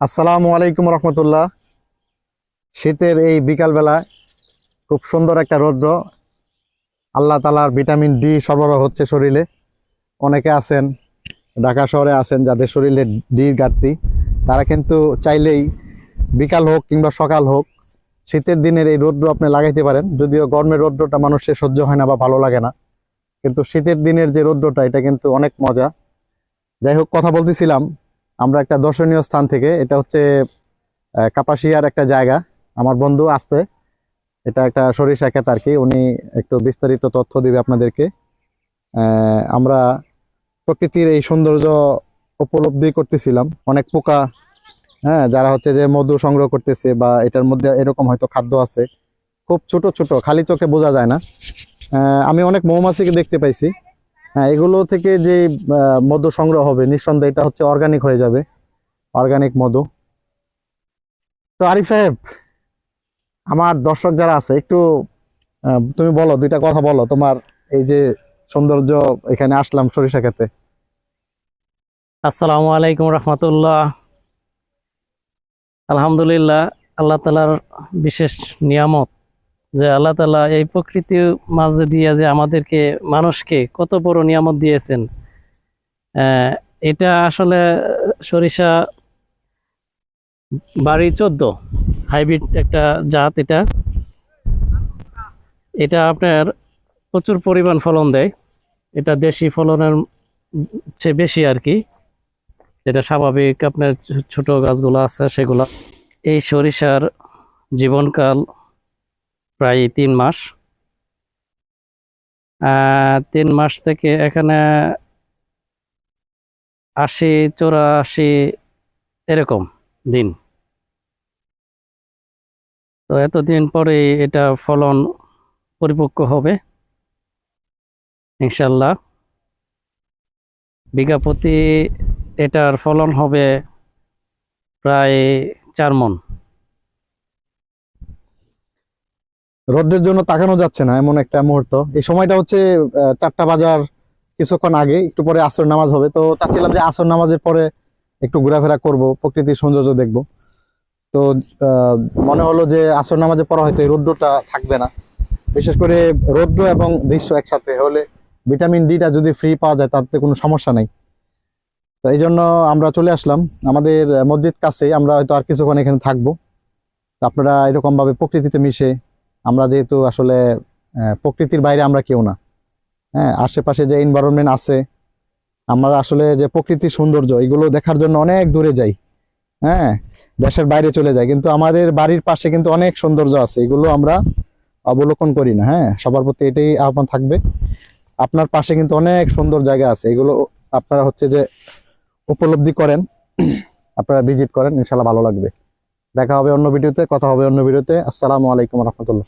আসসালামু আলাইকুম রহমতুল্লাহ। শীতের এই বিকালবেলায় খুব সুন্দর একটা রৌদ্র। আল্লাহ তালার ভিটামিন ডি সরবরাহ হচ্ছে শরীরে। অনেকে আছেন, ঢাকা শহরে আছেন, যাদের শরীরে ডির ঘাটতি, তারা কিন্তু চাইলেই বিকাল হোক কিংবা সকাল হোক, শীতের দিনের এই রৌদ্র আপনি লাগাইতে পারেন। যদিও গরমের রৌদ্রটা মানুষের সহ্য হয় না বা ভালো লাগে না। কিন্তু শীতের দিনের যে রৌদ্রটা, এটা কিন্তু অনেক মজা। যাই হোক, কথা বলতেছিলাম আমরা একটা দর্শনীয় স্থান থেকে, এটা হচ্ছে কাপাসিয়ার একটা জায়গা, আমার বন্ধু আসছে। এটা একটা সরিষা ক্ষেত আর কি, উনি একটু বিস্তারিত তথ্য দিবে আপনাদেরকে। আমরা প্রকৃতির এই সৌন্দর্য উপলব্ধি করতেছিলাম। অনেক পোকা হ্যাঁ যারা হচ্ছে যে মধু সংগ্রহ করতেছে বা এটার মধ্যে এরকম হয়তো খাদ্য আছে, খুব ছোট ছোট, খালি চোখে বোঝা যায় না। আমি অনেক মৌমাছিকে দেখতে পাইছি। হ্যাঁ এগুলো থেকে যে মধু সংগ্রহ হবে, নিঃসন্দেহে এটা হচ্ছে অর্গানিক হয়ে যাবে। অর্গানিক মধু। তো আরিফ সাহেব, আমার দর্শক যারা আছে, একটু তুমি বলো, দুইটা কথা বলো। তোমার এই যে সৌন্দর্য, এখানে আসলাম সরিষা খেতে। আসসালামু আলাইকুম রহমতুল্লাহ। আলহামদুলিল্লাহ, আল্লাহ তালার বিশেষ নিয়ামত। যে আল্লাহ তালা এই প্রকৃতির মাঝে দিয়ে যে আমাদেরকে, মানুষকে কত বড় নিয়ামত দিয়েছেন। এটা আসলে সরিষা বাড়ি চোদ্দ, হাইব্রিড একটা জাত এটা। এটা আপনার প্রচুর পরিমাণ ফলন দেয়। এটা দেশি ফলনের চেয়ে বেশি আর কি। যেটা স্বাভাবিক আপনার ছোট গাছগুলো আছে, সেগুলো। এই সরিষার জীবনকাল প্রায় তিন মাস। তিন মাস থেকে এখানে আশি, চৌরাশি এরকম দিন। তো এতদিন পরে এটা ফলন পরিপক্ক হবে ইনশাল্লাহ বিঘা প্রতি এটার ফলন হবে প্রায় চার মন রোদ্রের জন্য তাকানো যাচ্ছে না এমন একটা মুহূর্ত। এই সময়টা হচ্ছে চারটা বাজার কিছুক্ষণ আগে, একটু পরে আসর নামাজ হবে। তো চাচ্ছিলাম যে আসর নামাজের পরে একটু ঘোরাফেরা করব, প্রকৃতির সৌন্দর্য দেখব। তো মনে হলো যে আসর নামাজে পড়া হয়তো এই রৌদ্রটা থাকবে না। বিশেষ করে রৌদ্র এবং দৃশ্য একসাথে হলে ভিটামিন ডিটা যদি ফ্রি পাওয়া যায়, তাতে কোনো সমস্যা নাই। তো এই জন্য আমরা চলে আসলাম। আমাদের মসজিদ কাছে আমরা হয়তো আর কিছুক্ষণ এখানে থাকব। আপনারা এরকমভাবে প্রকৃতিতে মিশে আমরা যেহেতু আসলে প্রকৃতির বাইরে আমরা কেউ না। হ্যাঁ আশেপাশে যে এনভায়রনমেন্ট আছে, আমরা আসলে যে প্রকৃতির সৌন্দর্য, এগুলো দেখার জন্য অনেক দূরে যাই। হ্যাঁ দেশের বাইরে চলে যাই। কিন্তু আমাদের বাড়ির পাশে কিন্তু অনেক সৌন্দর্য আছে, এগুলো আমরা অবলোকন করি না। হ্যাঁ সবার প্রতি এটাই আহ্বান থাকবে। আপনার পাশে কিন্তু অনেক সুন্দর জায়গা আছে, এগুলো আপনারা হচ্ছে যে উপলব্ধি করেন, আপনারা ভিজিট করেন ইনশাল্লাহ ভালো লাগবে। দেখা হবে অন্য ভিডিওতে কথা হবে অন্য ভিডিওতে। আসসালামু আলাইকুম রহমতুল্লাহ।